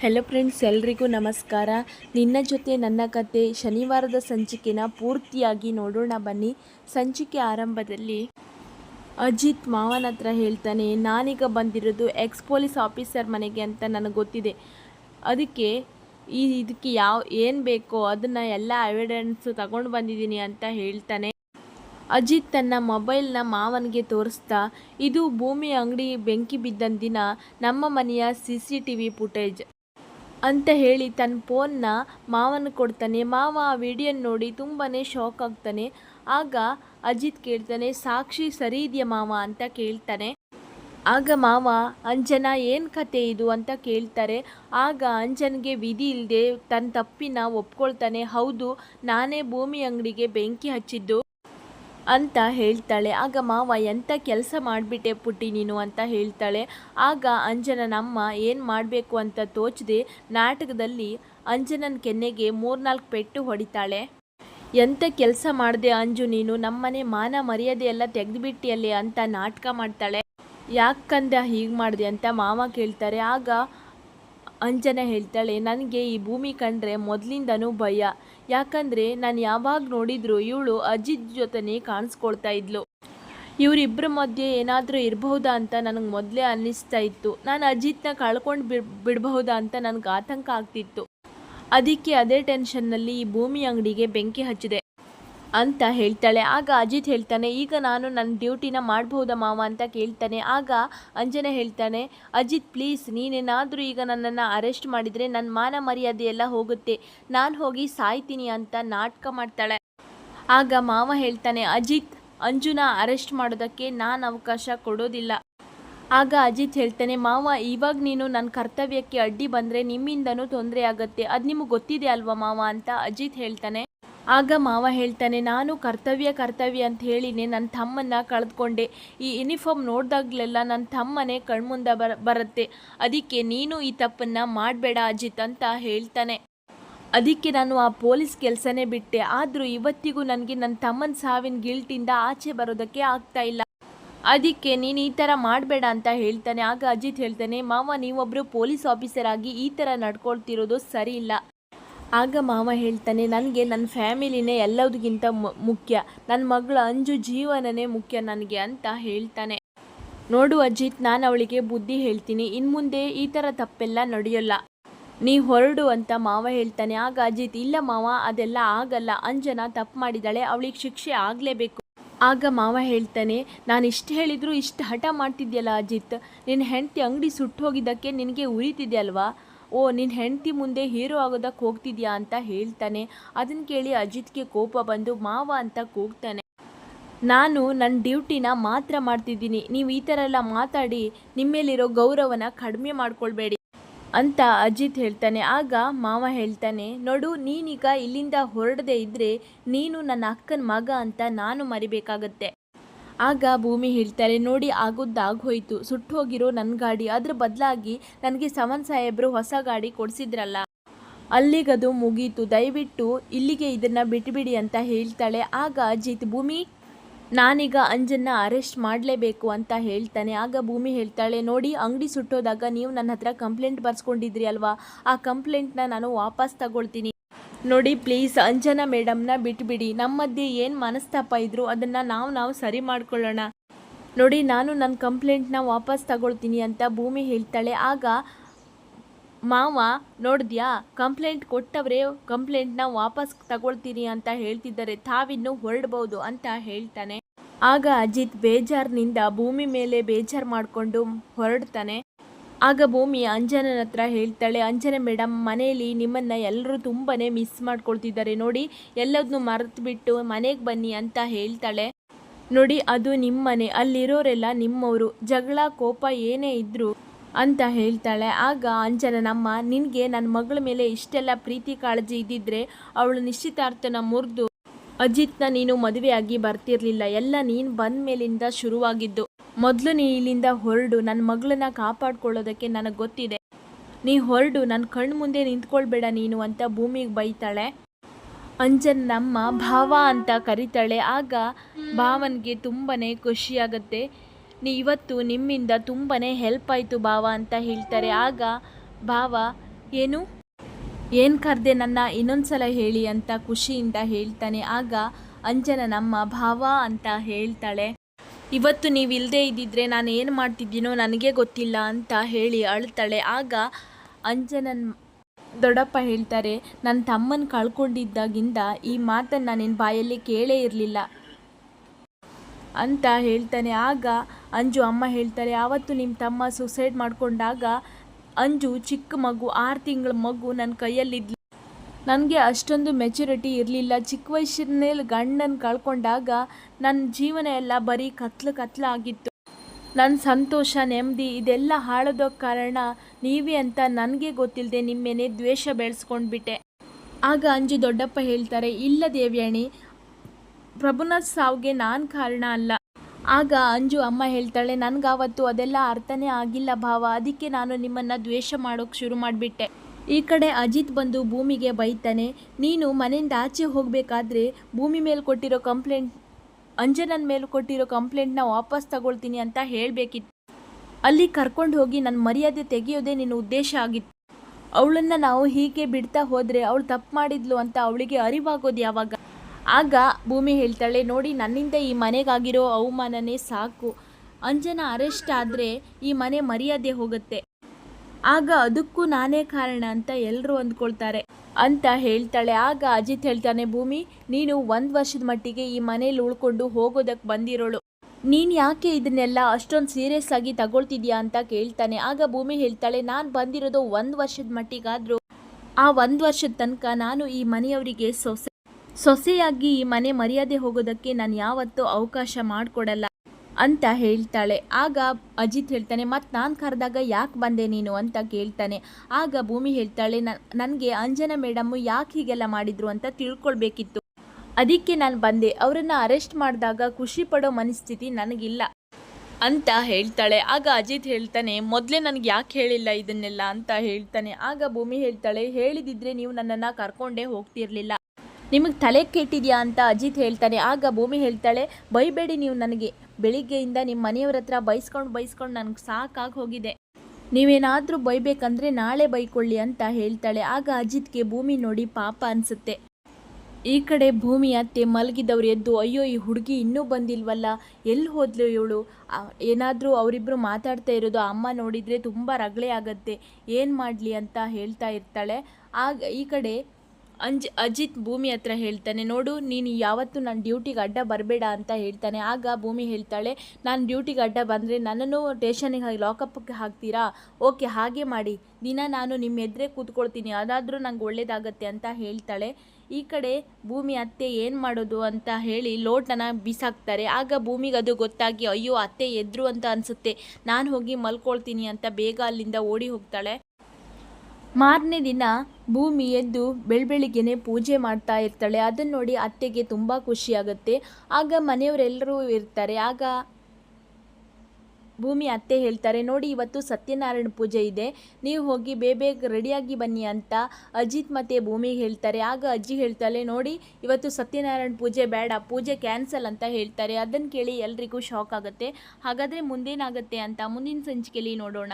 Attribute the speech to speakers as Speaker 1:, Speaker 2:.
Speaker 1: Hello friends ಎಲ್ರಿಗೂ ನಮಸ್ಕಾರ. ನಿನ್ನ ಜೊತೆ ನನ್ನ ಕತೆ ಶನಿವಾರದ ಸಂಚಿಕೆನ ಪೂರ್ತಿಯಾಗಿ ನೋಡೋಣ ಬನ್ನಿ. ಸಂಚಿಕೆ ಆರಂಭದಲ್ಲಿ ಅಜಿತ್ ಮಾವನ ಹತ್ರ ಹೇಳ್ತಾನೆ, ನಾನೀಗ ಬಂದಿರೋದು ಎಕ್ಸ್ ಪೊಲೀಸ್ ಆಫೀಸರ್ ಮನೆಗೆ ಅಂತ ನನಗೆ ಗೊತ್ತಿದೆ. ಅದಕ್ಕೆ ಈ ಇದಕ್ಕೆ ಯಾವ, ಏನು ಬೇಕೋ ಅದನ್ನು ಎಲ್ಲ ಎವಿಡೆನ್ಸು ತಗೊಂಡು ಬಂದಿದ್ದೀನಿ ಅಂತ ಹೇಳ್ತಾನೆ. ಅಜಿತ್ ತನ್ನ ಮೊಬೈಲ್ನ ಮಾವನಿಗೆ ತೋರಿಸ್ತಾ, ಇದು ಭೂಮಿ ಅಂಗಡಿ ಬೆಂಕಿ ಬಿದ್ದಂದಿನ ದಿನ ನಮ್ಮ ಮನೆಯ C C T V footage ಅಂತ ಹೇಳಿ ತನ್ನ ಫೋನ್ನ ಮಾವನ ಕೊಡ್ತಾನೆ. ಮಾವ ಆ ವಿಡಿಯೋ ನೋಡಿ ತುಂಬಾ ಶಾಕ್ ಆಗ್ತಾನೆ. ಆಗ ಅಜಿತ್ ಕೇಳ್ತಾನೆ, ಸಾಕ್ಷಿ ಸರಿ ಇದೆಯಾ ಮಾವ? ಅಂತ ಕೇಳ್ತಾನೆ. ಆಗ ಮಾವ, ಅಂಜನ, ಏನು ಕತೆ ಇದು? ಅಂತ ಕೇಳ್ತಾರೆ. ಆಗ ಅಂಜನ್ಗೆ ವಿಧಿ ಇಲ್ಲದೆ ತನ್ನ ತಪ್ಪಿನ ಒಪ್ಕೊಳ್ತಾನೆ. ಹೌದು, ನಾನೇ ಭೂಮಿ ಅಂಗಡಿಗೆ ಬೆಂಕಿ ಹಚ್ಚಿದ್ದು. ಅಂತ ಹೇಳ್ತಾಳೆ. ಆಗ ಮಾವ ಎಂಥ ಕೆಲಸ ಮಾಡಿಬಿಟ್ಟೆ ಪುಟ್ಟಿ ನೀನು? ಅಂತ ಹೇಳ್ತಾಳೆ. ಆಗ ಅಂಜನನಮ್ಮ ಏನು ಮಾಡಬೇಕು ಅಂತ ತೋಚದೆ, ನಾಟಕದಲ್ಲಿ ಅಂಜನನ ಕೆನ್ನೆಗೆ ಮೂರ್ನಾಲ್ಕು ಪೆಟ್ಟು ಹೊಡಿತಾಳೆ. ಎಂಥ ಕೆಲಸ ಮಾಡಿದೆ ಅಂಜು ನೀನು? ನಮ್ಮನೆ ಮಾನ ಮರ್ಯಾದೆ ಎಲ್ಲ ತೆಗೆದುಬಿಟ್ಟಿಯಲ್ಲಿ ಅಂತ ನಾಟಕ ಮಾಡ್ತಾಳೆ. ಯಾಕಂದ ಹೀಗೆ ಮಾಡಿದೆ? ಅಂತ ಮಾವ ಕೇಳ್ತಾರೆ. ಆಗ ಅಂಜನ ಹೇಳ್ತಾಳೆ, ನನಗೆ ಈ ಭೂಮಿ ಕಂಡ್ರೆ ಮೊದಲಿಂದನೂ ಭಯ. ಯಾಕಂದರೆ ನಾನು ಯಾವಾಗ ನೋಡಿದ್ರು ಇವಳು ಅಜಿತ್ ಜೊತೆನೇ ಕಾಣಿಸ್ಕೊಳ್ತಾ ಇದ್ಲು. ಇವರಿಬ್ಬರ ಮಧ್ಯೆ ಏನಾದರೂ ಇರಬಹುದಾ ಅಂತ ನನಗೆ ಮೊದಲೇ ಅನ್ನಿಸ್ತಾ ಇತ್ತು. ನಾನು ಅಜಿತ್ನ ಕಳ್ಕೊಂಡು ಬಿಡ್, ಬಿಡಬಹುದಾ ಅಂತ ನನಗೆ ಆತಂಕ ಆಗ್ತಿತ್ತು. ಅದಕ್ಕೆ ಅದೇ ಟೆನ್ಷನ್ನಲ್ಲಿ ಈ ಭೂಮಿ ಅಂಗಡಿಗೆ ಬೆಂಕಿ ಹಚ್ಚಿದೆ. ಅಂತ ಹೇಳ್ತಾಳೆ. ಆಗ ಅಜಿತ್ ಹೇಳ್ತಾನೆ, ಈಗ ನಾನು ನನ್ನ ಡ್ಯೂಟಿನ ಮಾಡ್ಬೋದಾ ಮಾವ? ಅಂತ ಕೇಳ್ತಾನೆ. ಆಗ ಅಂಜನ ಹೇಳ್ತಾನೆ, ಅಜಿತ್ ಪ್ಲೀಸ್ ನೀನೇನಾದರೂ ಈಗ ನನ್ನನ್ನು ಅರೆಸ್ಟ್ ಮಾಡಿದರೆ ನನ್ನ ಮಾನ ಮರ್ಯಾದೆ ಎಲ್ಲ ಹೋಗುತ್ತೆ. ನಾನು ಹೋಗಿ ಸಾಯ್ತೀನಿ ಅಂತ ನಾಟಕ ಮಾಡ್ತಾಳೆ. ಆಗ ಮಾವ ಹೇಳ್ತಾನೆ, ಅಜಿತ್, ಅಂಜುನ ಅರೆಸ್ಟ್ ಮಾಡೋದಕ್ಕೆ ನಾನು ಅವಕಾಶ ಕೊಡೋದಿಲ್ಲ. ಆಗ ಅಜಿತ್ ಹೇಳ್ತಾನೆ, ಮಾವ, ಇವಾಗ ನೀನು ನನ್ನ ಕರ್ತವ್ಯಕ್ಕೆ ಅಡ್ಡಿ ಬಂದರೆ ನಿಮ್ಮಿಂದನೂ ತೊಂದರೆ ಆಗುತ್ತೆ. ಅದು ನಿಮಗೆ ಗೊತ್ತಿದೆ ಅಲ್ವಾ ಮಾವ? ಅಂತ ಅಜಿತ್ ಹೇಳ್ತಾನೆ. ಆಗ ಮಾವ ಹೇಳ್ತಾನೆ, ನಾನು ಕರ್ತವ್ಯ ಕರ್ತವ್ಯ ಅಂತ ಹೇಳಿನೇ ನನ್ನ ತಮ್ಮನ್ನ ಕಳೆದುಕೊಂಡೆ. ಈ ಯೂನಿಫಾರ್ಮ್ ನೋಡಿದಾಗಲೆಲ್ಲ ನನ್ನ ತಮ್ಮನೇ ಕಣ್ಮುಂದೆ ಬರ, ಬರುತ್ತೆ. ಅದಕ್ಕೆ ನೀನು ಈ ತಪ್ಪನ್ನು ಮಾಡಬೇಡ ಅಜಿತ್ ಅಂತ ಹೇಳ್ತಾನೆ. ಅದಕ್ಕೆ ನಾನು ಆ ಪೊಲೀಸ್ ಕೆಲಸನೇ ಬಿಟ್ಟೆ. ಆದರೂ ಇವತ್ತಿಗೂ ನನಗೆ ನನ್ನ ತಮ್ಮನ ಸಾವಿನ ಗಿಲ್ಟಿಂದ ಆಚೆ ಬರೋದಕ್ಕೆ ಆಗ್ತಾ ಇಲ್ಲ. ಅದಕ್ಕೆ ನೀನು ಈ ಥರ ಮಾಡಬೇಡ ಅಂತ ಹೇಳ್ತಾನೆ. ಆಗ ಅಜಿತ್ ಹೇಳ್ತಾನೆ, ಮಾವ ನೀವೊಬ್ಬರು ಪೊಲೀಸ್ ಆಫೀಸರ್ ಆಗಿ ಈ ಥರ ನಡ್ಕೊಳ್ತಿರೋದು ಸರಿ ಇಲ್ಲ. ಆಗ ಮಾವ ಹೇಳ್ತಾನೆ, ನನಗೆ ನನ್ನ ಫ್ಯಾಮಿಲಿನೇ ಎಲ್ಲದಕ್ಕಿಂತ ಮುಖ್ಯ. ನನ್ನ ಮಗಳ ಅಂಜು ಜೀವನನೇ ಮುಖ್ಯ ನನಗೆ ಅಂತ ಹೇಳ್ತಾನೆ. ನೋಡು ಅಜಿತ್, ನಾನು ಅವಳಿಗೆ ಬುದ್ಧಿ ಹೇಳ್ತೀನಿ. ಇನ್ನು ಮುಂದೆ ಈ ಥರ ತಪ್ಪೆಲ್ಲ ನಡೆಯೋಲ್ಲ. ನೀ ಹೊರಡು ಅಂತ ಮಾವ ಹೇಳ್ತಾನೆ. ಆಗ ಅಜಿತ್, ಇಲ್ಲ ಮಾವ, ಅದೆಲ್ಲ ಆಗಲ್ಲ. ಅಂಜನ ತಪ್ಪು ಮಾಡಿದಾಳೆ. ಅವಳಿಗೆ ಶಿಕ್ಷೆ ಆಗಲೇಬೇಕು. ಆಗ ಮಾವ ಹೇಳ್ತಾನೆ, ನಾನು ಇಷ್ಟು ಹೇಳಿದರೂ ಇಷ್ಟು ಹಠ ಮಾಡ್ತಿದ್ಯಲ್ಲ ಅಜಿತ್. ನಿನ್ನ ಹೆಂಡತಿ ಅಂಗಡಿ ಸುಟ್ಟು ಹೋಗಿದ್ದಕ್ಕೆ ನಿನಗೆ ಉರಿತಿದೆಯಲ್ವಾ? ಓ ನಿನ್ನ ಹೆಂಡತಿ ಮುಂದೆ ಹೀರೋ ಆಗೋದಕ್ಕೆ ಹೋಗ್ತಿದ್ಯಾ ಅಂತ ಹೇಳ್ತಾನೆ. ಅದನ್ನು ಕೇಳಿ ಅಜಿತ್ಗೆ ಕೋಪ ಬಂದು, ಮಾವ ಅಂತ ಕೂಗ್ತಾನೆ. ನಾನು ನನ್ನ ಡ್ಯೂಟಿನ ಮಾತ್ರ ಮಾಡ್ತಿದ್ದೀನಿ. ನೀವು ಈ ಥರ ಎಲ್ಲ ಮಾತಾಡಿ ನಿಮ್ಮೇಲಿರೋ ಗೌರವನ ಕಡಿಮೆ ಮಾಡ್ಕೊಳ್ಬೇಡಿ ಅಂತ ಅಜಿತ್ ಹೇಳ್ತಾನೆ. ಆಗ ಮಾವ ಹೇಳ್ತಾನೆ, ನೋಡು, ನೀನೀಗ ಇಲ್ಲಿಂದ ಹೊರಡದೇ ಇದ್ದರೆ ನೀನು ನನ್ನ ಅಕ್ಕನ ಮಗ ಅಂತ ನಾನು ಮರಿಬೇಕಾಗತ್ತೆ. ಆಗ ಭೂಮಿ ಹೇಳ್ತಾರೆ ನೋಡಿ ಆಗೋದ್ದಾಗೋಯ್ತು ಸುಟ್ಟು ಹೋಗಿರೋ ನನ್ನ ಗಾಡಿ, ಅದ್ರ ಬದಲಾಗಿ ನನಗೆ ಸಮನ್ ಸಾಹೇಬರು ಹೊಸ ಗಾಡಿ ಕೊಡಿಸಿದ್ರಲ್ಲ. ಅಲ್ಲಿಗದು ಮುಗೀತು. ದಯವಿಟ್ಟು ಇಲ್ಲಿಗೆ ಇದನ್ನು ಬಿಟ್ಬಿಡಿ ಅಂತ ಹೇಳ್ತಾಳೆ. ಆಗ ಅಜಿತ್, ಭೂಮಿ, ನಾನೀಗ ಅಂಜನ್ನ ಅರೆಸ್ಟ್ ಮಾಡಲೇಬೇಕು ಅಂತ ಹೇಳ್ತಾನೆ. ಆಗ ಭೂಮಿ ಹೇಳ್ತಾಳೆ, ನೋಡಿ ಅಂಗಡಿ ಸುಟ್ಟೋದಾಗ ನೀವು ನನ್ನ ಹತ್ರ ಕಂಪ್ಲೇಂಟ್ ಬರ್ಸ್ಕೊಂಡಿದ್ರಿ ಅಲ್ವಾ? ಆ ಕಂಪ್ಲೇಂಟ್ನ ನಾನು ವಾಪಸ್ ತಗೊಳ್ತೀನಿ. ನೋಡಿ ಪ್ಲೀಸ್ ಅಂಜನಾ ಮೇಡಮ್ನ ಬಿಟ್ಬಿಡಿ. ನಮ್ಮ ಮಧ್ಯೆ ಏನು ಮನಸ್ತಾಪ ಇದ್ರು ಅದನ್ನು ನಾವು ನಾವು ಸರಿ ಮಾಡ್ಕೊಳ್ಳೋಣ. ನೋಡಿ, ನಾನು ನನ್ನ ಕಂಪ್ಲೇಂಟ್ನ ವಾಪಸ್ ತಗೊಳ್ತೀನಿ ಅಂತ ಭೂಮಿ ಹೇಳ್ತಾಳೆ. ಆಗ ಮಾವ, ನೋಡಿದ್ಯಾ, ಕಂಪ್ಲೇಂಟ್ ಕೊಟ್ಟವರೇ ಕಂಪ್ಲೇಂಟ್ನ ವಾಪಸ್ ತಗೊಳ್ತೀನಿ ಅಂತ ಹೇಳ್ತಿದ್ದಾರೆ. ತಾವಿನ್ನು ಹೊರಡ್ಬೋದು ಅಂತ ಹೇಳ್ತಾನೆ. ಆಗ ಅಜಿತ್ ಬೇಜಾರ್ನಿಂದ ಭೂಮಿ ಮೇಲೆ ಬೇಜಾರು ಮಾಡಿಕೊಂಡು ಹೊರಡ್ತಾನೆ. ಆಗ ಭೂಮಿ ಅಂಜನನ ಹತ್ರ ಹೇಳ್ತಾಳೆ, ಅಂಜನ ಮೇಡಮ್ ಮನೆಯಲ್ಲಿ ನಿಮ್ಮನ್ನು ಎಲ್ಲರೂ ತುಂಬಾ ಮಿಸ್ ಮಾಡ್ಕೊಳ್ತಿದ್ದಾರೆ. ನೋಡಿ ಎಲ್ಲದನ್ನೂ ಮರೆತು ಬಿಟ್ಟು ಮನೆಗೆ ಬನ್ನಿ ಅಂತ ಹೇಳ್ತಾಳೆ. ನೋಡಿ, ಅದು ನಿಮ್ಮನೆ. ಅಲ್ಲಿರೋರೆಲ್ಲ ನಿಮ್ಮವರು. ಜಗಳ, ಕೋಪ ಏನೇ ಇದ್ದರೂ ಅಂತ ಹೇಳ್ತಾಳೆ. ಆಗ ಅಂಜನನಮ್ಮ ನಿನಗೆ ನನ್ನ ಮಗಳ ಮೇಲೆ ಇಷ್ಟೆಲ್ಲ ಪ್ರೀತಿ, ಕಾಳಜಿ ಇದ್ದಿದ್ರೆ ಅವಳು ನಿಶ್ಚಿತಾರ್ಥನ ಮುರಿದು ಅಜಿತ್ನ ನೀನು ಮದುವೆಯಾಗಿ ಬರ್ತಿರ್ಲಿಲ್ಲ. ಎಲ್ಲ ನೀನು ಬಂದ ಮೇಲಿಂದ ಶುರುವಾಗಿದ್ದು. ಮೊದಲು ನೀ ಇಲ್ಲಿಂದ ಹೊರಡು ನನ್ನ ಮಗಳನ್ನ ಕಾಪಾಡ್ಕೊಳ್ಳೋದಕ್ಕೆ ನನಗೆ ಗೊತ್ತಿದೆ. ನೀ ಹೊರಡು ನನ್ನ ಕಣ್ಣು ಮುಂದೆ ನಿಂತ್ಕೊಳ್ಬೇಡ ನೀನು ಅಂತ ಭೂಮಿಗೆ ಬೈತಾಳೆ. ಅಂಜನ್ ನಮ್ಮ ಭಾವ ಅಂತ ಕರಿತಾಳೆ. ಆಗ ಭಾವನಿಗೆ ತುಂಬಾ ಖುಷಿಯಾಗತ್ತೆ. ನೀ ಇವತ್ತು ನಿಮ್ಮಿಂದ ತುಂಬಾ ಹೆಲ್ಪ್ ಆಯಿತು ಭಾವ ಅಂತ ಹೇಳ್ತಾರೆ. ಆಗ ಭಾವ, ಏನು? ಏನು ಕರೆದೆ ನನ್ನ ಇನ್ನೊಂದ್ಸಲ ಹೇಳಿ ಅಂತ ಖುಷಿಯಿಂದ ಹೇಳ್ತಾನೆ. ಆಗ ಅಂಜನ ನಮ್ಮ ಭಾವ ಅಂತ ಹೇಳ್ತಾಳೆ. ಇವತ್ತು ನೀವು ಇಲ್ಲದೆ ಇದ್ದಿದ್ರೆ ನಾನು ಏನು ಮಾಡ್ತಿದ್ದೀನೋ ನನಗೆ ಗೊತ್ತಿಲ್ಲ ಅಂತ ಹೇಳಿ ಅಳ್ತಾಳೆ. ಆಗ ಅಂಜನನ್ ದೊಡ್ಡಪ್ಪ ಹೇಳ್ತಾರೆ, ನನ್ನ ತಮ್ಮನ ಕಳ್ಕೊಂಡಿದ್ದಾಗಿಂದ ಈ ಮಾತನ್ನು ನಾನು ನಿನ್ನ ಬಾಯಲ್ಲಿ ಕೇಳೇ ಇರಲಿಲ್ಲ ಅಂತ ಹೇಳ್ತಾನೆ. ಆಗ ಅಂಜು ಅಮ್ಮ ಹೇಳ್ತಾರೆ, ಆವತ್ತು ನಿಮ್ಮ ತಮ್ಮ ಸುಸೈಡ್ ಮಾಡಿಕೊಂಡಾಗ ಅಂಜು ಚಿಕ್ಕ ಮಗು, ಆರು ತಿಂಗಳ ಮಗು ನನ್ನ ಕೈಯಲ್ಲಿದ್ಲು. ನನಗೆ ಅಷ್ಟೊಂದು ಮೆಚುರಿಟಿ ಇರಲಿಲ್ಲ. ಚಿಕ್ಕ ವಯಸ್ಸಿನಲ್ಲಿ ಗಂಡನ ಕಳ್ಕೊಂಡಾಗ ನನ್ನ ಜೀವನ ಎಲ್ಲ ಬರೀ ಕತ್ಲು ಕತ್ಲು ಆಗಿತ್ತು. ನನ್ನ ಸಂತೋಷ, ನೆಮ್ಮದಿ ಇದೆಲ್ಲ ಹಾಳೋದಕ್ಕೆ ಕಾರಣ ನೀವೇ ಅಂತ ನನಗೆ ಗೊತ್ತಿಲ್ಲದೆ ನಿಮ್ಮೇನೆ ದ್ವೇಷ ಬೆಳೆಸ್ಕೊಂಡ್ಬಿಟ್ಟೆ. ಆಗ ಅಂಜು ದೊಡ್ಡಪ್ಪ ಹೇಳ್ತಾರೆ, ಇಲ್ಲ ದೇವ್ಯಾಣಿ, ಪ್ರಭುನಾಥ್ ಸಾವ್ಗೆ ನಾನು ಕಾರಣ ಅಲ್ಲ. ಆಗ ಅಂಜು ಅಮ್ಮ ಹೇಳ್ತಾಳೆ ನನಗಾವತ್ತು ಅದೆಲ್ಲ ಅರ್ಥನೇ ಆಗಿಲ್ಲ ಭಾವ. ಅದಕ್ಕೆ ನಾನು ನಿಮ್ಮನ್ನು ದ್ವೇಷ ಮಾಡೋಕ್ಕೆ ಶುರು ಮಾಡಿಬಿಟ್ಟೆ. ಈ ಕಡೆ ಅಜಿತ್ ಬಂದು ಭೂಮಿಗೆ ಬೈತಾನೆ, ನೀನು ಮನೆಯಿಂದ ಆಚೆ ಹೋಗಬೇಕಾದ್ರೆ ಭೂಮಿ ಮೇಲೆ ಕೊಟ್ಟಿರೋ ಕಂಪ್ಲೇಂಟ್, ಅಂಜನನ್ ಮೇಲೆ ಕೊಟ್ಟಿರೋ ಕಂಪ್ಲೇಂಟ್ನ ವಾಪಸ್ ತಗೊಳ್ತೀನಿ ಅಂತ ಹೇಳಬೇಕಿತ್ತು. ಅಲ್ಲಿ ಕರ್ಕೊಂಡು ಹೋಗಿ ನನ್ನ ಮರ್ಯಾದೆ ತೆಗೆಯೋದೇ ನಿನ್ನ ಉದ್ದೇಶ ಆಗಿತ್ತು. ಅವಳನ್ನು ನಾವು ಹೀಗೆ ಬಿಡ್ತಾ ಹೋದರೆ ಅವಳು ತಪ್ಪು ಮಾಡಿದ್ಲು ಅಂತ ಅವಳಿಗೆ ಅರಿವಾಗೋದು ಯಾವಾಗ? ಆಗ ಭೂಮಿ ಹೇಳ್ತಾಳೆ, ನೋಡಿ, ನನ್ನಿಂದ ಈ ಮನೆಗಾಗಿರೋ ಅವಮಾನನೇ ಸಾಕು. ಅಂಜನ ಅರೆಸ್ಟ್ ಆದರೆ ಈ ಮನೆ ಮರ್ಯಾದೆ ಹೋಗುತ್ತೆ. ಆಗ ಅದಕ್ಕೂ ನಾನೇ ಕಾರಣ ಅಂತ ಎಲ್ಲರೂ ಅಂದ್ಕೊಳ್ತಾರೆ ಅಂತ ಹೇಳ್ತಾಳೆ. ಆಗ ಅಜಿತ್ ಹೇಳ್ತಾನೆ, ಭೂಮಿ, ನೀನು ಒಂದ್ ವರ್ಷದ ಮಟ್ಟಿಗೆ ಈ ಮನೇಲಿ ಉಳ್ಕೊಂಡು ಹೋಗೋದಕ್ಕೆ ಬಂದಿರೋಳು. ನೀನು ಯಾಕೆ ಇದನ್ನೆಲ್ಲ ಅಷ್ಟೊಂದು ಸೀರಿಯಸ್ ಆಗಿ ತಗೊಳ್ತಿದ್ಯಾ ಅಂತ ಕೇಳ್ತಾನೆ. ಆಗ ಭೂಮಿ ಹೇಳ್ತಾಳೆ, ನಾನು ಬಂದಿರೋದು ಒಂದ್ ವರ್ಷದ ಮಟ್ಟಿಗಾದರೂ ಆ ಒಂದ್ ವರ್ಷದ ತನಕ ನಾನು ಈ ಮನೆಯವರಿಗೆ ಸೊಸೆ ಸೊಸೆಯಾಗಿ ಈ ಮನೆ ಮರ್ಯಾದೆ ಹೋಗೋದಕ್ಕೆ ನಾನು ಯಾವತ್ತೂ ಅವಕಾಶ ಮಾಡಿಕೊಡಲ್ಲ. ಅಂತ ಹೇಳ್ತಾಳೆ. ಆಗ ಅಜಿತ್ ಹೇಳ್ತಾನೆ ಮತ್ತು ನಾನು ಕರೆದಾಗ ಯಾಕೆ ಬಂದೆ ನೀನು? ಅಂತ ಕೇಳ್ತಾನೆ. ಆಗ ಭೂಮಿ ಹೇಳ್ತಾಳೆ ನನಗೆ ಅಂಜನಾ ಮೇಡಮ್ಮು ಯಾಕೆ ಹೀಗೆಲ್ಲ ಮಾಡಿದ್ರು ಅಂತ ತಿಳ್ಕೊಳ್ಬೇಕಿತ್ತು. ಅದಕ್ಕೆ ನಾನು ಬಂದೆ. ಅವರನ್ನು ಅರೆಸ್ಟ್ ಮಾಡಿದಾಗ ಖುಷಿ ಪಡೋ ಮನಸ್ಥಿತಿ ನನಗಿಲ್ಲ. ಅಂತ ಹೇಳ್ತಾಳೆ. ಆಗ ಅಜಿತ್ ಹೇಳ್ತಾನೆ, ಮೊದಲೇ ನನಗೆ ಯಾಕೆ ಹೇಳಿಲ್ಲ ಇದನ್ನೆಲ್ಲ? ಅಂತ ಹೇಳ್ತಾನೆ. ಆಗ ಭೂಮಿ ಹೇಳ್ತಾಳೆ, ಹೇಳಿದಿದ್ರೆ ನೀವು ನನ್ನನ್ನು ಕರ್ಕೊಂಡೇ ಹೋಗ್ತಿರ್ಲಿಲ್ಲ. ನಿಮಗೆ ತಲೆ ಕೆಟ್ಟಿದೆಯಾ ಅಂತ ಅಜಿತ್ ಹೇಳ್ತಾನೆ. ಆಗ ಭೂಮಿ ಹೇಳ್ತಾಳೆ, ಬೈಬೇಡಿ ನೀವು ನನಗೆ. ಬೆಳಿಗ್ಗೆಯಿಂದ ನಿಮ್ಮ ಮನೆಯವ್ರ ಹತ್ರ ಬೈಸ್ಕೊಂಡು ಬೈಸ್ಕೊಂಡು ನನಗೆ ಸಾಕಾಗಿ ಹೋಗಿದೆ. ನೀವೇನಾದರೂ ಬೈಬೇಕಂದ್ರೆ ನಾಳೆ ಬೈಕೊಳ್ಳಿ ಅಂತ ಹೇಳ್ತಾಳೆ. ಆಗ ಅಜಿತ್ಗೆ ಭೂಮಿ ನೋಡಿ ಪಾಪ ಅನಿಸುತ್ತೆ. ಈ ಕಡೆ ಭೂಮಿ ಅತ್ತೆ ಮಲಗಿದವ್ರು ಎದ್ದು, ಅಯ್ಯೋ, ಈ ಹುಡುಗಿ ಇನ್ನೂ ಬಂದಿಲ್ವಲ್ಲ? ಎಲ್ಲಿ ಹೋದ್ಲು ಇವಳು? ಏನಾದರೂ ಅವರಿಬ್ಬರು ಮಾತಾಡ್ತಾ ಇರೋದು ಅಮ್ಮ ನೋಡಿದರೆ ತುಂಬ ರಗಳೆ ಆಗತ್ತೆ. ಏನು ಮಾಡಲಿ? ಅಂತ ಹೇಳ್ತಾ ಇರ್ತಾಳೆ. ಆಗ ಈ ಕಡೆ ಅಂಜ್ ಅಜಿತ್ ಭೂಮಿ ಹತ್ರ ಹೇಳ್ತಾನೆ, ನೋಡು, ನೀನು ಯಾವತ್ತೂ ನನ್ನ ಡ್ಯೂಟಿಗೆ ಅಡ್ಡ ಬರಬೇಡ ಅಂತ ಹೇಳ್ತಾನೆ. ಆಗ ಭೂಮಿ ಹೇಳ್ತಾಳೆ, ನಾನು ಡ್ಯೂಟಿಗೆ ಅಡ್ಡ ಬಂದರೆ ನನ್ನನ್ನು ಟೇಷನಿಗೆ ಹಾಕಿ ಲಾಕಪ್ಗೆ ಹಾಕ್ತೀರಾ? ಓಕೆ, ಹಾಗೆ ಮಾಡಿ. ದಿನ ನಾನು ನಿಮ್ಮ ಎದುರೇ ಕೂತ್ಕೊಳ್ತೀನಿ. ಅದಾದರೂ ನಂಗೆ ಒಳ್ಳೇದಾಗತ್ತೆ ಅಂತ ಹೇಳ್ತಾಳೆ. ಈ ಕಡೆ ಭೂಮಿ ಅತ್ತೆ ಏನು ಮಾಡೋದು ಅಂತ ಹೇಳಿ ಲೋಟನ ಬಿಸಾಕ್ತಾರೆ. ಆಗ ಭೂಮಿಗೆ ಅದು ಗೊತ್ತಾಗಿ, ಅಯ್ಯೋ, ಅತ್ತೆ ಎದ್ರು ಅಂತ ಅನಿಸುತ್ತೆ. ನಾನು ಹೋಗಿ ಮಲ್ಕೊಳ್ತೀನಿ ಅಂತ ಬೇಗ ಅಲ್ಲಿಂದ ಓಡಿ ಹೋಗ್ತಾಳೆ. ಮಾರನೇ ದಿನ ಭೂಮಿ ಎದ್ದು ಬೆಳಬೆಳಿಗ್ಗೆನೆ ಪೂಜೆ ಮಾಡ್ತಾ ಇರ್ತಾಳೆ. ಅದನ್ನು ನೋಡಿ ಅತ್ತೆಗೆ ತುಂಬ ಖುಷಿಯಾಗುತ್ತೆ. ಆಗ ಮನೆಯವರೆಲ್ಲರೂ ಇರ್ತಾರೆ. ಆಗ ಭೂಮಿ ಅತ್ತೆ ಹೇಳ್ತಾರೆ, ನೋಡಿ, ಇವತ್ತು ಸತ್ಯನಾರಾಯಣ ಪೂಜೆ ಇದೆ. ನೀವು ಹೋಗಿ ಬೇಗ ರೆಡಿಯಾಗಿ ಬನ್ನಿ ಅಂತ ಅಜಿತ್ ಮತ್ತು ಭೂಮಿ ಹೇಳ್ತಾರೆ. ಆಗ ಅಜ್ಜಿ ಹೇಳ್ತಾಳೆ, ನೋಡಿ, ಇವತ್ತು ಸತ್ಯನಾರಾಯಣ ಪೂಜೆ ಬೇಡ. ಪೂಜೆ ಕ್ಯಾನ್ಸಲ್ ಅಂತ ಹೇಳ್ತಾರೆ. ಅದನ್ನು ಕೇಳಿ ಎಲ್ರಿಗೂ ಶಾಕ್ ಆಗುತ್ತೆ. ಹಾಗಾದರೆ ಮುಂದೇನಾಗುತ್ತೆ ಅಂತ ಮುಂದಿನ ಸಂಚಿಕೆಯಲ್ಲಿ ನೋಡೋಣ.